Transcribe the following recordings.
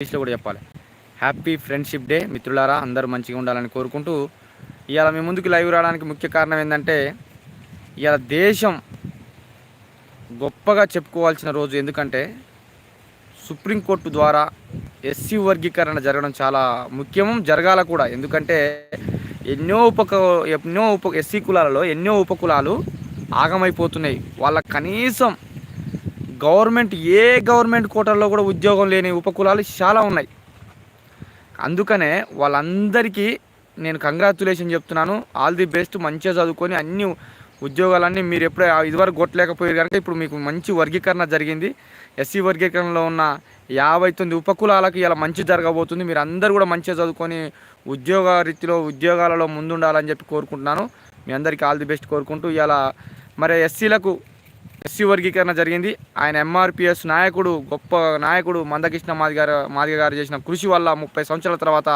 ఇంగ్లీష్లో కూడా చెప్పాలి. హ్యాపీ ఫ్రెండ్షిప్ డే మిత్రులారా అందరూ మంచిగా ఉండాలని కోరుకుంటూ ఇవాళ మీ ముందుకు లైవ్ రావడానికి ముఖ్య కారణం ఏంటంటే ఇవాళ దేశం గొప్పగా చెప్పుకోవాల్సిన రోజు ఎందుకంటే సుప్రీంకోర్టు ద్వారా ఎస్సీ వర్గీకరణ జరగడం చాలా ముఖ్యం జరగాల కూడా. ఎందుకంటే ఎన్నో ఉపక ఎన్నో ఉప ఎస్సీ కులాలలో ఎన్నో ఉపకులాలు ఆగమైపోతున్నాయి. వాళ్ళ కనీసం గవర్నమెంట్ ఏ గవర్నమెంట్ కోటల్లో కూడా ఉద్యోగం లేని ఉపకులాలు చాలా ఉన్నాయి. అందుకనే వాళ్ళందరికీ నేను కంగ్రాచులేషన్ చెప్తున్నాను. ఆల్ ది బెస్ట్ మంచిగా చదువుకొని అన్ని ఉద్యోగాలన్నీ మీరు ఎప్పుడే ఇదివరకు కొట్టలేకపోయారు కనుక ఇప్పుడు మీకు మంచి వర్గీకరణ జరిగింది. ఎస్సీ వర్గీకరణలో ఉన్న యాభై తొమ్మిది ఉపకులాలకు ఇలా మంచి జరగబోతుంది. మీరు అందరూ కూడా మంచిగా చదువుకొని ఉద్యోగ రీతిలో ఉద్యోగాలలో ముందుండాలని చెప్పి కోరుకుంటున్నాను. మీ అందరికీ ఆల్ ది బెస్ట్ కోరుకుంటూ ఇలా మరి ఎస్సీలకు ఎస్సీ వర్గీకరణ జరిగింది. ఆయన ఎంఆర్పిఎస్ నాయకుడు గొప్ప నాయకుడు మందకృష్ణ మాదిగ గారు మాదిగ గారు చేసిన కృషి వల్ల ముప్పై సంవత్సరాల తర్వాత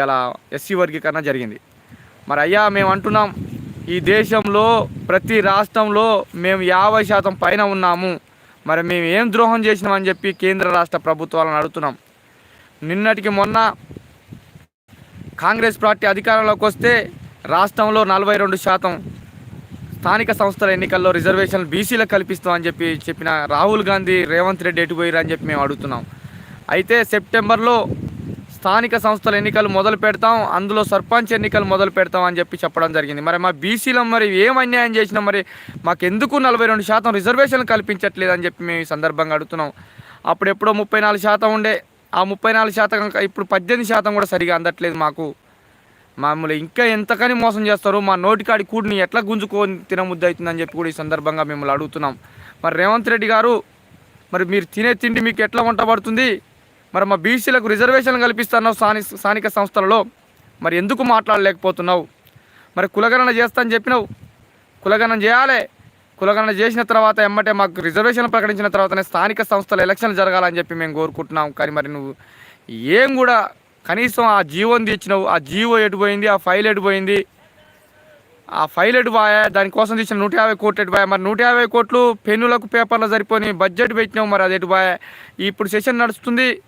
ఇలా ఎస్సీ వర్గీకరణ జరిగింది. మరి అయ్యా మేము అంటున్నాం ఈ దేశంలో ప్రతి రాష్ట్రంలో మేము యాభై శాతం పైన ఉన్నాము. మరి మేము ఏం ద్రోహం చేసినామని చెప్పి కేంద్ర రాష్ట్ర ప్రభుత్వాలను అడుగుతున్నాం. నిన్నటికి మొన్న కాంగ్రెస్ పార్టీ అధికారంలోకి వస్తే రాష్ట్రంలో నలభై రెండు శాతం స్థానిక సంస్థల ఎన్నికల్లో రిజర్వేషన్లు బీసీలకు కల్పిస్తామని చెప్పి చెప్పిన రాహుల్ గాంధీ రేవంత్ రెడ్డి ఎటు పోయిరు అని చెప్పి మేము అడుగుతున్నాం. అయితే సెప్టెంబర్లో స్థానిక సంస్థల ఎన్నికలు మొదలు పెడతాం అందులో సర్పంచ్ ఎన్నికలు మొదలు పెడతాం అని చెప్పి చెప్పడం జరిగింది. మరి మా బీసీలో మరి ఏం అన్యాయం చేసినా మరి మాకు ఎందుకు నలభై రెండు శాతం రిజర్వేషన్లు కల్పించట్లేదు అని చెప్పి మేము ఈ సందర్భంగా అడుగుతున్నాం. అప్పుడు ఎప్పుడో ముప్పై నాలుగు శాతం ఉండే ఆ ముప్పై నాలుగు శాతం ఇప్పుడు పద్దెనిమిది శాతం కూడా సరిగా అందట్లేదు మాకు. మమ్మల్ని ఇంకా ఎంతకని మోసం చేస్తారు మా నోటికాడి కూడిని ఎట్లా గుంజుకొని తినముద్ద అవుతుందని చెప్పి కూడా ఈ సందర్భంగా మిమ్మల్ని అడుగుతున్నాం. మరి రేవంత్ రెడ్డి గారు మరి మీరు తినే తిండి మీకు ఎట్లా వంట పడుతుంది? మరి మా బీసీలకు రిజర్వేషన్ కల్పిస్తున్నావు స్థానిక స్థానిక సంస్థలలో. మరి ఎందుకు మాట్లాడలేకపోతున్నావు? మరి కులగణన చేస్తా అని చెప్పినావు. కులగణన చేయాలి. కులగణన చేసిన తర్వాత ఎమ్మటే మాకు రిజర్వేషన్ ప్రకటించిన తర్వాతనే స్థానిక సంస్థల ఎలక్షన్ జరగాలని చెప్పి మేము కోరుకుంటున్నాం. కానీ మరి నువ్వు ఏం కూడా కనీసం ఆ జీవోని తెచ్చినావు ఆ జీవో ఎటు పోయింది ఆ ఫైల్ ఎటుపోయింది ఆ ఫైల్ ఎటుపోయా దానికోసం తెచ్చిన నూట యాభై కోట్లు ఎటుపోయా మరి నూట యాభై కోట్లు పెన్నులకు పేపర్లు సరిపోయి బడ్జెట్ పెట్టినావు మరి అది ఎటుపోయా ఇప్పుడు సెషన్ నడుస్తుంది.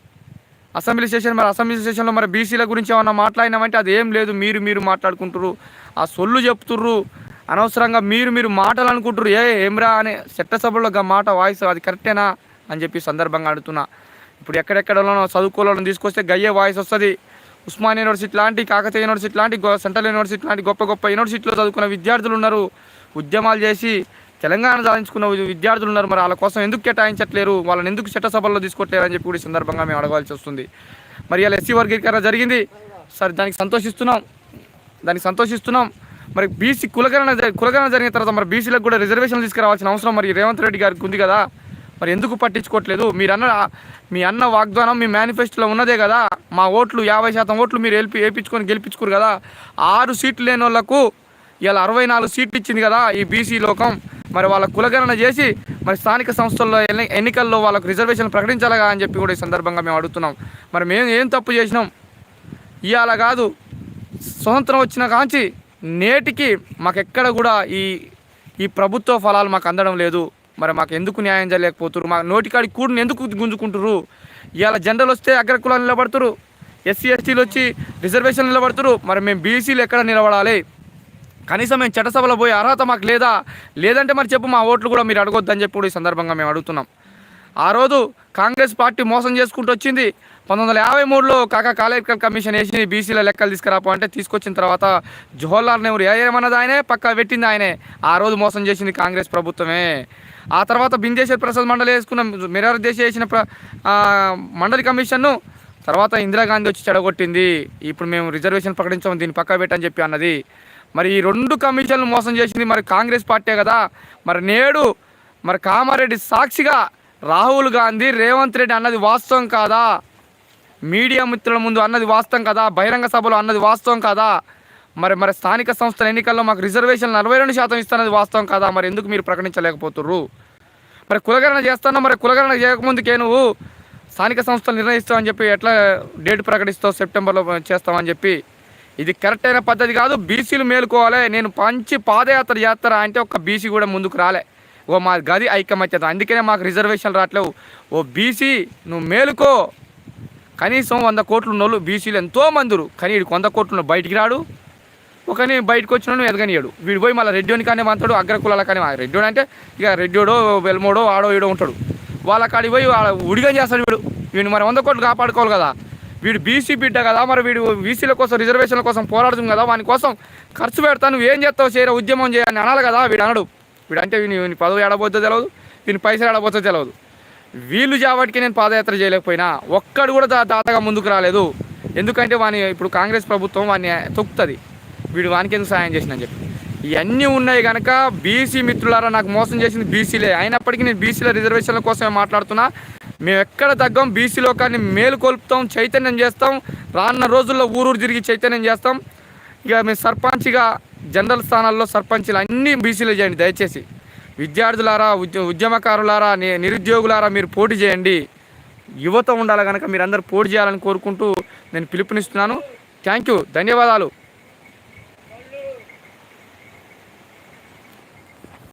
అసెంబ్లీ సెషన్ మరి అసెంబ్లీ సెషన్లో మరి బీసీల గురించి ఏమన్నా మాట్లాడినామంటే అది ఏం లేదు. మీరు మీరు మాట్లాడుకుంటారు ఆ సొల్లు చెప్తుర్రు. అనవసరంగా మీరు మీరు మాటలు అనుకుంటారు ఏ ఏమ్రా అనే చట్టసభలో మాట వాయిస్ అది కరెక్టేనా? అని చెప్పి సందర్భంగా అడుగుతున్నా. ఇప్పుడు ఎక్కడెక్కడలోనో చదువుకోవాలని తీసుకొస్తే గయ్యే వాయిస్ వస్తుంది. ఉస్మాన్ యూనివర్సిటీ లాంటి కాకతీయ యూనివర్సిటీ లాంటి సెంట్రల్ యూనివర్సిటీ లాంటి గొప్ప గొప్ప యూనివర్సిటీలో చదువుకున్న విద్యార్థులు ఉన్నారు. ఉద్యమాలు చేసి తెలంగాణ సాధించుకున్న విద్యార్థులు ఉన్నారు. మరి వాళ్ళ కోసం ఎందుకు కేటాయించట్లేరు? వాళ్ళని ఎందుకు చట్టసభల్లో తీసుకోవట్లేరు అని చెప్పి కూడా ఈ సందర్భంగా మేము అడగాల్సి వస్తుంది. మరి ఇలా ఎస్సీ వర్గీకరణ జరిగింది. సరే దానికి సంతోషిస్తున్నాం. దానికి సంతోషిస్తున్నాం. మరి బీసీ కులగణన జరి- కులగణన జరిగిన తర్వాత మరి బీసీలకు కూడా రిజర్వేషన్లు తీసుకురావాల్సిన అవసరం మరి రేవంత్ రెడ్డి గారికి ఉంది కదా. మరి ఎందుకు పట్టించుకోవట్లేదు? మీరు అన్న మీ అన్న వాగ్దానం మీ మేనిఫెస్టోలో ఉన్నదే కదా. మా ఓట్లు యాభై శాతం ఓట్లు మీరు వెళ్ళి వేయించుకొని గెలిపించుకోరు కదా. ఆరు సీట్లు లేని వాళ్ళకు ఇలా అరవై నాలుగు సీట్లు ఇచ్చింది కదా ఈ బీసీ లోకం. మరి వాళ్ళ కులగణన చేసి మరి స్థానిక సంస్థల్లో ఎన్నికల్లో వాళ్ళకు రిజర్వేషన్ ప్రకటించాలగా అని చెప్పి కూడా ఈ సందర్భంగా మేము అడుగుతున్నాం. మరి మేము ఏం తప్పు చేసినాం? ఇవాళ కాదు స్వతంత్రం వచ్చిన కాంచి నేటికి మాకెక్కడ కూడా ఈ ఈ ప్రభుత్వ ఫలాలు మాకు అందడం లేదు. మరి మాకు ఎందుకు న్యాయం చేయలేకపోతున్నారు మా నోటికాడి కూడిని ఎందుకు గుంజుకుంటారు ఇవాళ జెండలు వస్తే అగ్రకులాలు నిలబడుతురు ఎస్సీ ఎస్టీలు వచ్చి రిజర్వేషన్ నిలబడుతురు మరి మేము బీసీలు ఎక్కడ నిలబడాలి? కనీసం మేము చట్టసభలో పోయే అర్హత మాకు లేదా? లేదంటే మరి చెప్పు మా ఓట్లు కూడా మీరు అడగొద్దని చెప్పి కూడా ఈ సందర్భంగా మేము అడుగుతున్నాం. ఆ రోజు కాంగ్రెస్ పార్టీ మోసం చేసుకుంటూ వచ్చింది. పంతొమ్మిది వందల యాభై మూడులో కాకా కాలేకల్ కమిషన్ వేసి బీసీల లెక్కలు తీసుకురాపు అంటే తీసుకొచ్చిన తర్వాత జవహర్లాల్ నెహ్రూ ఏమన్నది ఆయనే పక్కా పెట్టింది ఆయనే. ఆ రోజు మోసం చేసింది కాంగ్రెస్ ప్రభుత్వమే. ఆ తర్వాత బిందేశ్వర్ ప్రసాద్ మండలి వేసుకున్న మిరార్ దేశ వేసిన ప్ర మండలి కమిషన్ను తర్వాత ఇందిరాగాంధీ వచ్చి చెడగొట్టింది. ఇప్పుడు మేము రిజర్వేషన్ ప్రకటించాము దీన్ని పక్కా పెట్టని చెప్పి అన్నది. మరి ఈ రెండు కమిషన్లు మోసం చేసింది మరి కాంగ్రెస్ పార్టీ కదా? మరి నేడు మరి కామారెడ్డి సాక్షిగా రాహుల్ గాంధీ రేవంత్ రెడ్డి అన్నది వాస్తవం కాదా? మీడియా మిత్రుల ముందు అన్నది వాస్తవం కదా? బహిరంగ సభలో అన్నది వాస్తవం కాదా? మరి మరి స్థానిక సంస్థల ఎన్నికల్లో మాకు రిజర్వేషన్ నలభై రెండు శాతం ఇస్తున్నది వాస్తవం కాదా? మరి ఎందుకు మీరు ప్రకటించలేకపోతుర్రు? మరి కులగణన చేస్తానో మరి కులగణన చేయకముందుకే నువ్వు స్థానిక సంస్థలు నిర్ణయిస్తావని చెప్పి ఎట్లా డేట్ ప్రకటిస్తావు? సెప్టెంబర్లో చేస్తామని చెప్పి. ఇది కరెక్ట్ అయిన పద్ధతి కాదు. బీసీలు మేలుకోవాలి. నేను పంచి పాదయాత్ర చేస్తారా అంటే ఒక బీసీ కూడా ముందుకు రాలే. ఓ మా గది ఐకమత్యత. అందుకనే మాకు రిజర్వేషన్లు రావట్లేవు. ఓ బీసీ నువ్వు మేలుకో. కనీసం వంద కోట్లు ఉన్నోళ్ళు బీసీలు ఎంతో మందురు కానీ వీడికి వంద కోట్లు బయటికి రాడు. ఒకని బయటకు వచ్చిన ఎదగనియాడు. వీడు పోయి మళ్ళీ రెడ్డిని కానీ అంటాడు అగ్రకులాల కానీ రెడ్డిోడు అంటే ఇక రెడ్డోడో వెల్మోడో ఆడో ఈడో ఉంటాడు. వాళ్ళ కాడికి పోయి వాళ్ళ ఉడిగా చేస్తాడు వీడు. వీడు మరి వంద కోట్లు కాపాడుకోవాలి కదా. వీడు బీసీ బిడ్డ కదా మరి వీడు బీసీల కోసం రిజర్వేషన్ల కోసం పోరాడుతుంది కదా. వాని కోసం ఖర్చు పెడతాను ఏం చేస్తావు? చేయరా ఉద్యమం చేయని అనాలి కదా వీడు అనడు వీడంటే అంటే వీని వీని పదవి ఎడబోద్దో తెలియదు వీని పైసలు ఎడబోద్దో తెలియదు వీళ్ళు జాబట్కి నేను పాదయాత్ర చేయలేకపోయినా ఒక్కడు కూడా దా దాతగా ముందుకు రాలేదు. ఎందుకంటే వాని ఇప్పుడు కాంగ్రెస్ ప్రభుత్వం వాడిని తొక్కుతుంది. వీడు వానికి ఎందుకు సాయం చేసిన చెప్పి. ఇవన్నీ ఉన్నాయి కనుక బీసీ మిత్రులారా నాకు మోసం చేసింది బీసీలే. అయినప్పటికీ నేను బీసీల రిజర్వేషన్ల కోసమే మాట్లాడుతున్నా. మేము ఎక్కడ తగ్గం బీసీ లోకాన్ని మేలుకొల్పుతాం చైతన్యం చేస్తాం. రానున్న రోజుల్లో ఊరూరు తిరిగి చైతన్యం చేస్తాం. ఇక మేము సర్పంచ్గా జనరల్ స్థానాల్లో సర్పంచ్లు అన్నీ బీసీలు చేయండి దయచేసి. విద్యార్థులారా ఉద్యమకారులారా నిరుద్యోగులారా మీరు పోటీ చేయండి. యువత ఉండాలి కనుక మీరందరూ పోటీ చేయాలని కోరుకుంటూ నేను పిలుపునిస్తున్నాను. Thank you. ధన్యవాదాలు.